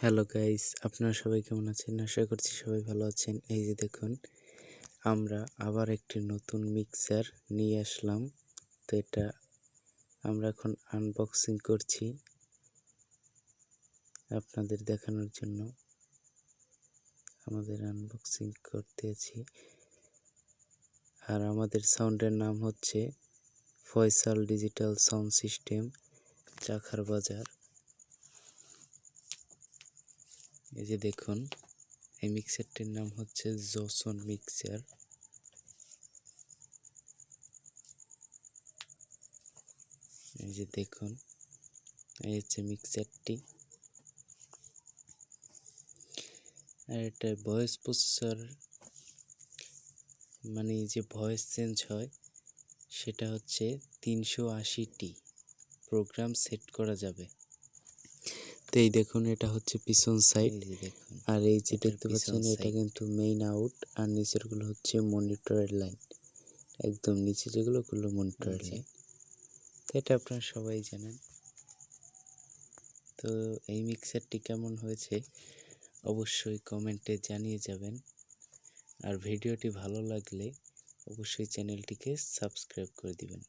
Hello guys আপনারা সবাই কেমন আছেন? আশা করছি সবাই ভালো আছেন। এই যে দেখুন, আমরা আবার একটি নতুন মিক্সার নিয়ে আসলাম। তো এটা আমরা এখন আনবক্সিং করছি আপনাদের দেখানোর জন্য। আমাদের আনবক্সিং করতে আছি। আর আমাদের সাউন্ডের নাম হচ্ছে Faisal digital sound system Chakhar Bazar. এই যে দেখুন, এই মিক্সারটির নাম হচ্ছে জোসন মিক্সার এই যে দেখুন, এই হচ্ছে মিক্সারটি আর এটা ভয়েস প্রসেসর মানে যে ভয়েস চেঞ্জ হয়, সেটা হচ্ছে তিনশো আশিটি। প্রোগ্রাম সেট করা যাবে। তো এই দেখুন এটা হচ্ছে পিছন সাইড দেখুন আর এই যে দেখতে পাচ্ছেন এটা কিন্তু মেইন আউট আর নিচেরগুলো হচ্ছে মনিটরের লাইন একদম নিচে যেগুলো ওগুলো মনিটরের লাইন তো এটা আপনারা সবাই জানেন। তো এই মিক্সারটি কেমন হয়েছে অবশ্যই কমেন্টে জানিয়ে যাবেন। আর ভিডিওটি ভালো লাগলে অবশ্যই চ্যানেলটিকে সাবস্ক্রাইব করে দিবেন।